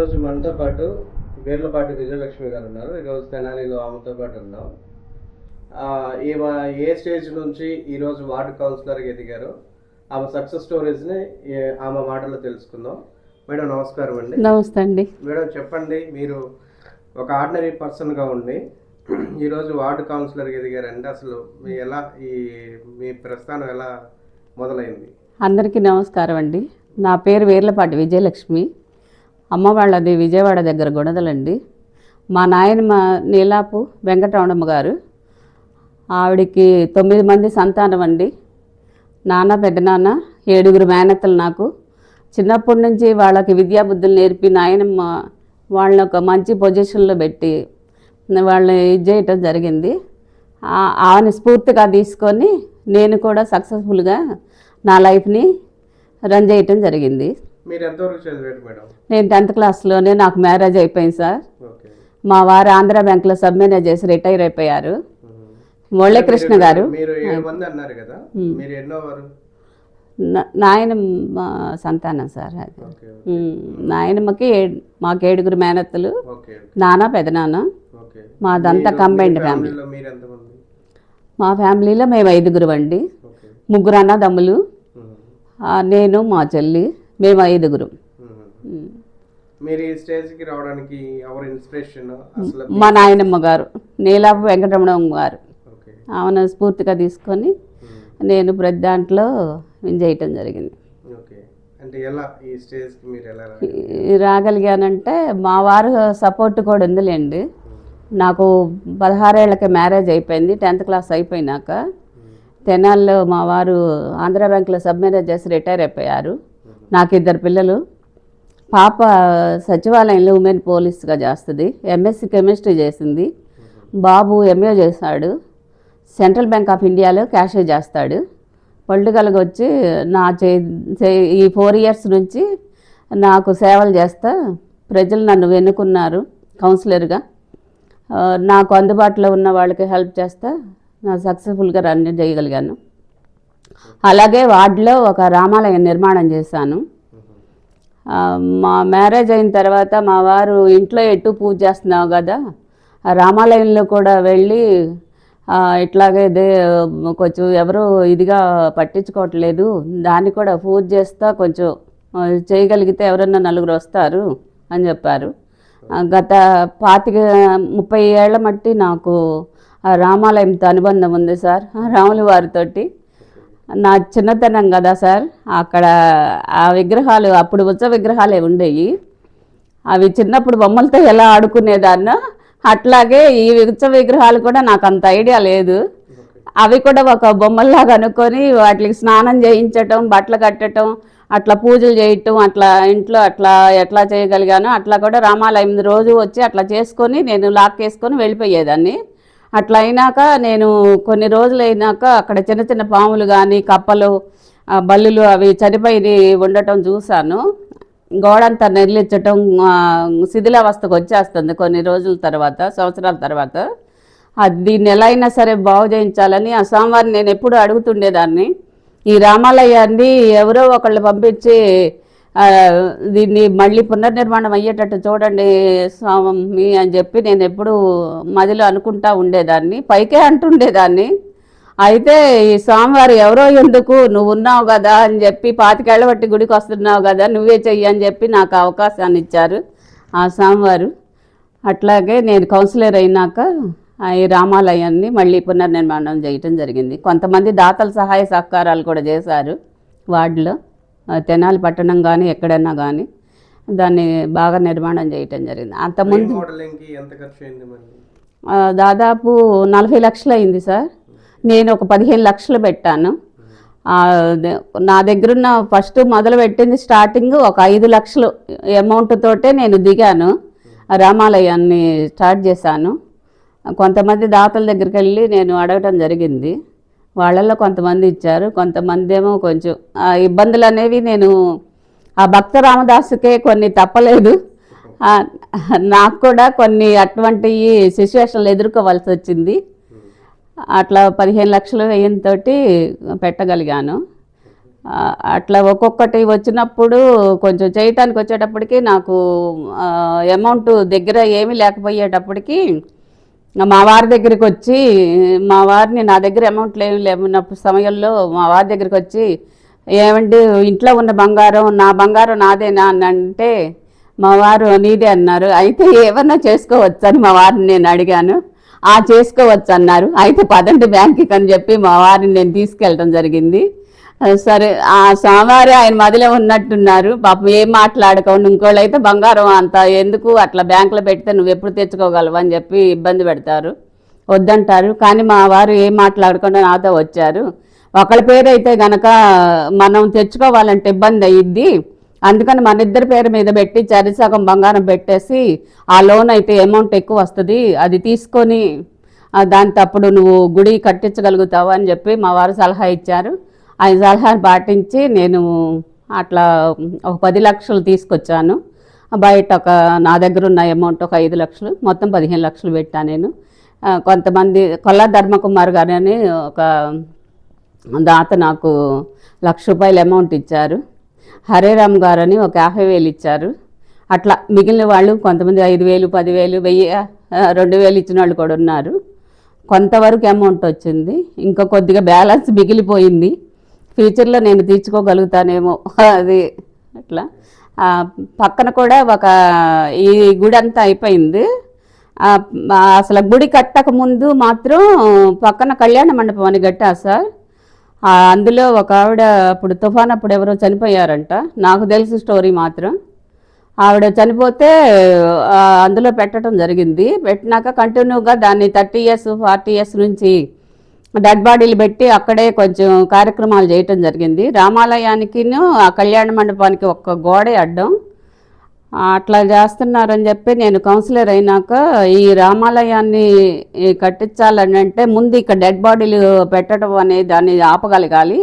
ఈరోజు మనతో పాటు వీర్లపాటి విజయలక్ష్మి గారు ఉన్నారు. ఈరోజు తెనాలిలో ఆమెతో పాటు ఉన్నాం. ఈమె ఏ స్టేజ్ నుంచి ఈరోజు వార్డు కౌన్సిలర్గా ఎదిగారో ఆమె సక్సెస్ స్టోరీస్ని ఆమె మాటల్లో తెలుసుకుందాం. మేడం నమస్కారం అండి. నమస్తే అండి. మేడం చెప్పండి మీరు ఒక ఆర్డినరీ పర్సన్గా ఉండి ఈరోజు వార్డు కౌన్సిలర్గా ఎదిగారంటే అసలు మీ ఎలా ఈ మీ ప్రస్థానం ఎలా మొదలైంది? అందరికీ నమస్కారం అండి. నా పేరు వీర్లపాటి విజయలక్ష్మి. అమ్మ వాళ్ళది విజయవాడ దగ్గర గుణదలండి మా నాయనమ్మ నీలాపు వెంకటరమణమ్మ గారు. ఆవిడికి తొమ్మిది మంది సంతానం అండి. నాన్న పెద్దనాన్న ఏడుగురు మేనత్తలు నాకు. చిన్నప్పటి నుంచి వాళ్ళకి విద్యాబుద్ధులు నేర్పి నాయనమ్మ వాళ్ళని ఒక మంచి పొజిషన్లో పెట్టి వాళ్ళని ఇది చేయటం జరిగింది. ఆమెను స్ఫూర్తిగా తీసుకొని నేను కూడా సక్సెస్ఫుల్గా నా లైఫ్ని రన్ చేయటం జరిగింది. మీరు ఎంతవరకు చదివారు మేడం? నేను టెన్త్ క్లాస్లోనే నాకు మ్యారేజ్ అయిపోయింది సార్. మా వారు ఆంధ్ర బ్యాంక్లో సబ్ మేనేజర్ చేసి రిటైర్ అయిపోయారు. మురళీకృష్ణ గారు. మీరు ఏడు మంది అన్నారు కదా? మీరు ఎన్నో వారు? నా- నాయనమ్మ సంతానం సార్ అది. నాయనమ్మకి మాకు ఏడుగురు మేనత్తలు. నాన్న పెదనాన్న. మాదంతా కంబైండ్ ఫ్యామిలీ. మా ఫ్యామిలీలో మేము ఐదుగురు అండి. ముగ్గురు అన్నదమ్ములు. నేను మా చెల్లి. మేము ఐదుగురు. మ్మ్. మీరు ఈ స్టేజ్కి రావడానికి ఎవరు ఇన్స్పిరేషన్ అసలు మా నాయనమ్మ గారు నీలాపు వెంకటరమణమ్మ గారు. ఆమెను స్ఫూర్తిగా తీసుకొని. నేను ప్రతి దాంట్లో విన్ చేయటం జరిగింది. రాగలిగానంటే మా వారు సపోర్ట్ కూడా ఉందిలేండి. నాకు పదహారేళ్ళకి మ్యారేజ్ అయిపోయింది టెన్త్ క్లాస్ అయిపోయినాక. తెనాల్లో మా వారు ఆంధ్ర బ్యాంక్లో సబ్ మేనేజర్ చేసి రిటైర్ అయిపోయారు. నాకు ఇద్దరు పిల్లలు. పాప సచివాలయంలో ఉమెన్ పోలీస్గా చేస్తుంది. ఎంఎస్సి కెమిస్ట్రీ చేసింది. బాబు ఎంఏ చేశాడు. సెంట్రల్ బ్యాంక్ ఆఫ్ ఇండియాలో క్యాషే చేస్తాడు. పొలిటికల్గా వచ్చి నా చే చే- ఈ ఫోర్ ఇయర్స్ నుంచి నాకు సేవలు చేస్తా. ప్రజలు నన్ను వెన్నుకున్నారు కౌన్సిలర్గా. నాకు అందుబాటులో ఉన్న వాళ్ళకి హెల్ప్ చేస్తా. నా సక్సెస్ఫుల్గా రన్ చేయగలిగాను. అలాగే వార్డులో ఒక రామాలయం నిర్మాణం చేశాను. మా మ్యారేజ్ అయిన తర్వాత మా వారు ఇంట్లో ఎటు పూజ చేస్తున్నావు కదా రామాలయంలో కూడా వెళ్ళి ఇట్లాగే దే కొంచెం ఎవరు ఇదిగా పట్టించుకోవట్లేదు దాన్ని కూడా పూజ చేస్తా కొంచెం చేయగలిగితే ఎవరన్నా నలుగురు వస్తారు అని చెప్పారు. గత పాతిక ముప్పై ఏళ్ళ మట్టి నాకు రామాలయంతో అనుబంధం ఉంది సార్ రాములు వారితోటి నా చిన్నతనం కదా సార్. అక్కడ ఆ విగ్రహాలు అప్పుడు ఉత్సవ విగ్రహాలే ఉండేవి అవి చిన్నప్పుడు బొమ్మలతో ఎలా ఆడుకునేదాన్నో అట్లాగే ఈ ఉత్సవ విగ్రహాలు కూడా నాకు అంత ఐడియా లేదు. అవి కూడా ఒక బొమ్మల్లాగా అనుకొని వాటికి స్నానం చేయించటం బట్టలు కట్టడం అట్లా పూజలు చేయటం అట్లా ఇంట్లో అట్లా ఎట్లా చేయగలిగానో అట్లా కూడా రామాలయం రోజు వచ్చి అట్లా చేసుకొని నేను లాక్ వేసుకొని వెళ్ళిపోయేదాన్ని. అట్లా అయినాక నేను కొన్ని రోజులు అయినాక అక్కడ చిన్న చిన్న పాములు కానీ కప్పలు బల్లులు అవి చనిపోయి ఉండటం చూశాను. గోడంతా నిర్లించటం శిథిలావస్థకు వచ్చేస్తుంది కొన్ని రోజుల తర్వాత సంవత్సరాల తర్వాత. అది దీన్ని ఎలా అయినా సరే బాగు చేయించాలని ఆ స్వామివారిని నేను ఎప్పుడు అడుగుతుండేదాన్ని. ఈ రామాలయాన్ని ఎవరో ఒకళ్ళు పంపించి దీన్ని మళ్ళీ పునర్నిర్మాణం అయ్యేటట్టు చూడండి స్వామి అని చెప్పి నేను ఎప్పుడు మదిలో అనుకుంటా ఉండేదాన్ని పైకే అంటుండేదాన్ని. అయితే ఈ స్వామివారు ఎవరో ఎందుకు నువ్వు ఉన్నావు కదా అని చెప్పి పాతికేళ్ళ బట్టి గుడికి వస్తున్నావు కదా నువ్వే చెయ్యి అని చెప్పి నాకు అవకాశాన్ని ఇచ్చారు ఆ స్వామివారు. అట్లాగే నేను కౌన్సిలర్ అయినాక ఈ రామాలయాన్ని మళ్ళీ పునర్నిర్మాణం చేయటం జరిగింది. కొంతమంది దాతల సహాయ సహకారాలు కూడా చేశారు వార్డులో. తెనాలి పట్టణం కానీ ఎక్కడైనా కానీ దాన్ని బాగా నిర్మాణం చేయటం జరిగింది. అంతకుముందు దాదాపు నలభై లక్షలు అయింది సార్. నేను ఒక పదిహేను లక్షలు పెట్టాను. నా దగ్గరున్న ఫస్ట్ మొదలు పెట్టింది స్టార్టింగ్ ఒక ఐదు లక్షలు అమౌంట్ తోటే నేను దిగాను. రామాలయాన్ని స్టార్ట్ చేశాను. కొంతమంది దాతల దగ్గరికి వెళ్ళి నేను అడగటం జరిగింది. వాళ్ళల్లో కొంతమంది ఇచ్చారు కొంతమంది ఏమో కొంచెం ఆ ఇబ్బందులు అనేవి నేను ఆ భక్త రామదాసుకే కొన్ని తప్పలేదు. నాకు కూడా కొన్ని అటువంటి సిచ్యువేషన్లు ఎదుర్కోవాల్సి వచ్చింది. అట్లా పదిహేను లక్షలు వ్యయంతో పెట్టగలిగాను. అట్లా ఒక్కొక్కటి వచ్చినప్పుడు కొంచెం చేయటానికి వచ్చేటప్పటికి నాకు అమౌంట్ దగ్గర ఏమీ లేకపోయేటప్పటికి మా వారి దగ్గరికి వచ్చి మా వారిని నా దగ్గర అమౌంట్ లేవు లేవున్నప్పుడు సమయంలో మా వారి దగ్గరికి వచ్చి ఏమండి ఇంట్లో ఉన్న బంగారం నా బంగారం నాదేనా అని అంటే మా వారు నీదే అన్నారు. అయితే ఏమన్నా చేసుకోవచ్చు అని మా వారిని నేను అడిగాను. ఆ చేసుకోవచ్చు అన్నారు అయితే పదండి బ్యాంక్కి అని చెప్పి మా వారిని నేను తీసుకెళ్ళడం జరిగింది. సరే ఆ స్వామివారి ఆయన మదిలో ఉన్నట్టున్నారు. పాపం ఏం మాట్లాడకుండా ఇంకోళ్ళు అయితే బంగారం అంత ఎందుకు అట్లా బ్యాంకులో పెడితే నువ్వు ఎప్పుడు తెచ్చుకోగలవు అని చెప్పి ఇబ్బంది పెడతారు. వద్దంటారు. కానీ మా వారు ఏం మాట్లాడకుండా నాతో వచ్చారు. ఒకళ్ళ పేరు అయితే గనక మనం తెచ్చుకోవాలంటే ఇబ్బంది అయ్యిద్ది అందుకని మన ఇద్దరి పేరు మీద పెట్టి చరిసగం బంగారం పెట్టేసి ఆ లోన్ అయితే అమౌంట్ ఎక్కువ వస్తుంది. అది తీసుకొని దాని తప్పుడు నువ్వు గుడి కట్టించగలుగుతావు అని చెప్పి మా వారు సలహా ఇచ్చారు. ఆయన సలహాలు పాటించి నేను అట్లా ఒక పది లక్షలు తీసుకొచ్చాను. బయట ఒక నా దగ్గర ఉన్న అమౌంట్ ఒక ఐదు లక్షలు మొత్తం పదిహేను లక్షలు పెట్టాను నేను. కొంతమంది కొల్లా ధర్మకుమార్ గారు అని ఒక దాత నాకు లక్ష రూపాయలు అమౌంట్ ఇచ్చారు. హరేరామ్ గారు అని ఒక యాభై వేలు ఇచ్చారు. అట్లా మిగిలిన వాళ్ళు కొంతమంది ఐదు వేలు పదివేలు వెయ్యి రెండు వేలు ఇచ్చిన వాళ్ళు కూడా ఉన్నారు. కొంతవరకు అమౌంట్ వచ్చింది. ఇంకా కొద్దిగా బ్యాలెన్స్ మిగిలిపోయింది. ఫ్యూచర్లో నేను తీర్చుకోగలుగుతానేమో. అది అట్లా. పక్కన కూడా ఒక ఈ గుడి అంతా అయిపోయింది అసలు గుడి కట్టక ముందు మాత్రం పక్కన కళ్యాణ మండపం అని కట్టా సార్. అందులో ఒక ఆవిడ అప్పుడు తుఫాన్ అప్పుడు ఎవరో చనిపోయారంట. నాకు తెలిసిన స్టోరీ మాత్రం. ఆవిడ చనిపోతే అందులో పెట్టడం జరిగింది. పెట్టినాక కంటిన్యూగా దాన్ని థర్టీ ఇయర్స్ ఫార్టీ ఇయర్స్ నుంచి డెడ్ బాడీలు పెట్టి అక్కడే కొంచెం కార్యక్రమాలు చేయటం జరిగింది. రామాలయానికిను ఆ కళ్యాణ మండపానికి ఒక్క గోడే అడ్డం. అట్లా చేస్తున్నారని చెప్పి నేను కౌన్సిలర్ అయినాక ఈ రామాలయాన్ని కట్టించాలని అంటే ముందు ఇక్కడ డెడ్ బాడీలు పెట్టడం అనేది దాన్ని ఆపగలగాలి.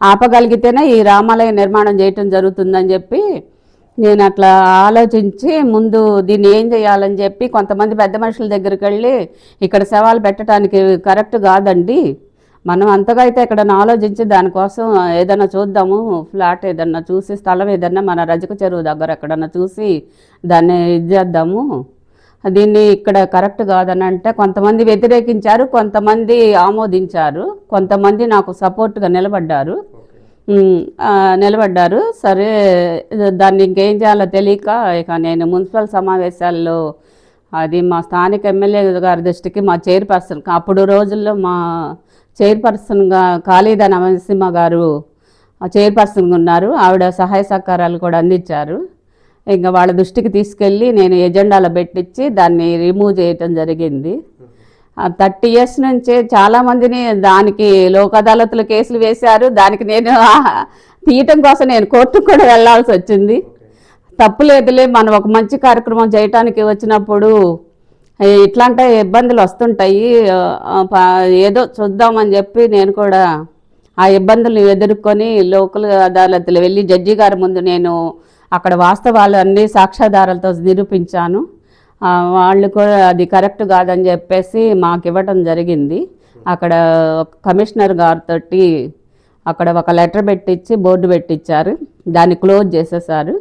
ఆపగలిగితేనే ఈ రామాలయ నిర్మాణం చేయటం జరుగుతుందని చెప్పి నేను అట్లా ఆలోచించి ముందు దీన్ని ఏం చేయాలని చెప్పి కొంతమంది పెద్ద మనుషుల దగ్గరికి వెళ్ళి ఇక్కడ శవాలు పెట్టడానికి కరెక్ట్ కాదండి. మనం అంతగా అయితే ఇక్కడ ఆలోచించి దానికోసం ఏదైనా చూద్దాము ఫ్లాట్ ఏదన్నా చూసి స్థలం ఏదన్నా మన రజక చెరువు దగ్గర ఎక్కడన్నా చూసి దాన్ని ఇది చేద్దాము. దీన్ని ఇక్కడ కరెక్ట్ కాదని అంటే కొంతమంది వ్యతిరేకించారు కొంతమంది ఆమోదించారు కొంతమంది నాకు సపోర్ట్గా నిలబడ్డారు. నిలబడ్డారు. సరే దాన్ని ఇంకేం చేయాలో తెలియక ఇక నేను మున్సిపల్ సమావేశాల్లో అది మా స్థానిక ఎమ్మెల్యే గారి దృష్టికి మా చైర్పర్సన్ అప్పుడు రోజుల్లో మా చైర్పర్సన్గా ఖాళీదా నరసింహ గారు చైర్పర్సన్గా ఉన్నారు. ఆవిడ సహాయ సహకారాలు కూడా అందించారు. ఇంకా వాళ్ళ దృష్టికి తీసుకెళ్ళి నేను ఎజెండాలో పెట్టించి దాన్ని రిమూవ్ చేయటం జరిగింది. థర్టీ ఇయర్స్ నుంచే చాలామందిని దానికి లోక్ అదాలత్లో కేసులు వేశారు. దానికి నేను తీయటం కోసం నేను కోర్టుకు కూడా వెళ్ళాల్సి వచ్చింది. తప్పు లేదులే మనం ఒక మంచి కార్యక్రమం చేయటానికి వచ్చినప్పుడు ఇట్లాంటి ఇబ్బందులు వస్తుంటాయి. ఏదో చూద్దామని చెప్పి నేను కూడా ఆ ఇబ్బందులు ఎదుర్కొని లోకల్ అదాలత్లో వెళ్ళి జడ్జి గారి ముందు నేను అక్కడ వాస్తవాలు అన్ని సాక్ష్యాధారాలతో నిరూపించాను. వాళ్ళు కూడా అది కరెక్ట్ కాదని చెప్పేసి మాకు ఇవ్వటం జరిగింది. అక్కడ కమిషనర్ గారితో అక్కడ ఒక లెటర్ పెట్టించి బోర్డు పెట్టించారు దాన్ని క్లోజ్ చేసేసారు.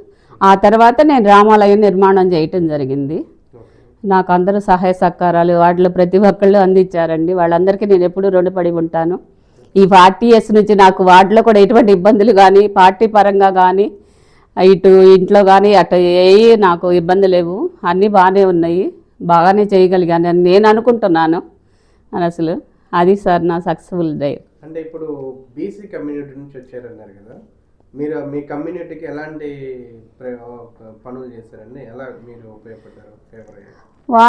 ఆ తర్వాత నేను రామాలయం నిర్మాణం చేయటం జరిగింది. నాకు అందరూ సహాయ సహకారాలు వాటిలో ప్రతి ఒక్కళ్ళు అందించారండి. వాళ్ళందరికీ నేను ఎప్పుడూ రుణపడి ఉంటాను. ఈ పార్టీ ఇయర్స్ నుంచి నాకు వాటిలో కూడా ఎటువంటి ఇబ్బందులు కానీ పార్టీ పరంగా కానీ ఇటు ఇంట్లో కానీ అటు ఏ నాకు ఇబ్బంది లేవు. అన్నీ బాగానే ఉన్నాయి. బాగానే చేయగలిగాను. అని నేను అనుకుంటున్నాను. అని అసలు అది సార్ నా సక్సెస్ఫుల్ డే. అంటే ఇప్పుడు బీసీ కమ్యూనిటీ నుంచి వచ్చారన్నారు కదా. మీరు మీ కమ్యూనిటీకి ఎలాంటి పనులు చేశారండి ఎలా మీరు ఉపయోగపడ్డారు?